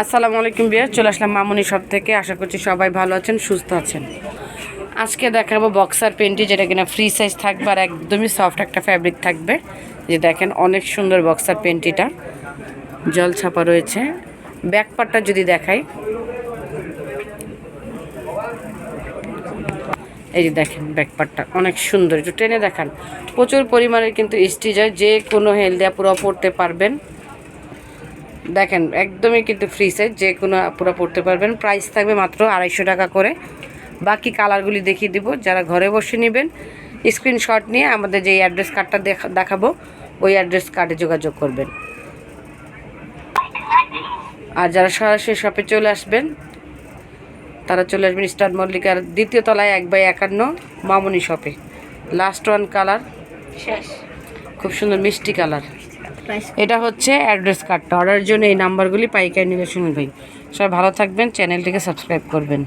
আসসালামু আলাইকুম বিয়ার চলে আসলাম মামুনি শপ থেকে। আশা করছি সবাই ভালো আছেন, সুস্থ আছেন। আজকে দেখাবো বক্সার পেন্টি যেটা কিনা ফ্রি সাইজ থাকবে আর একদমই সফট একটা ফ্যাব্রিক থাকবে। যে দেখেন অনেক সুন্দর বক্সার পেন্টিটা জল ছাপা রয়েছে। ব্যাক পার্টটা যদি দেখাই। এই যে দেখেন ব্যাকপারটা অনেক সুন্দর। একটু টেনে দেখান। প্রচুর পরিমাণের কিন্তু স্টিচ হয়, যে কোনো হেলদিয়া পুরো পড়তে পারবেন। দেখেন একদমই কিন্তু ফ্রি সাইজ যে কোনো পুরো পড়তে পারবেন। প্রাইস থাকবে মাত্র আড়াইশো টাকা করে। বাকি কালারগুলি দেখিয়ে দিব যারা ঘরে বসে নেবেন স্ক্রিনশট নিয়ে আমাদের যে অ্যাড্রেস কার্ডটা দেখা দেখাবো ওই অ্যাড্রেস কার্ডে যোগাযোগ করবেন। আর যারা সরাসরি শপে চলে আসবেন তারা চলে আসবেন স্টার মল্লিকার দ্বিতীয় তলায় এক বাই একান্ন মামনি শপে লাস্ট ওয়ান কালার শেষ। খুব সুন্দর মিষ্টি কালার এটা হচ্ছে অ্যাড্রেস কার্ডটা অর্ডারের জন্য এই নাম্বারগুলি পাইকারি নিলে শুনুন ভাই। সবাই ভালো থাকবেন চ্যানেলটিকে সাবস্ক্রাইব করবেন।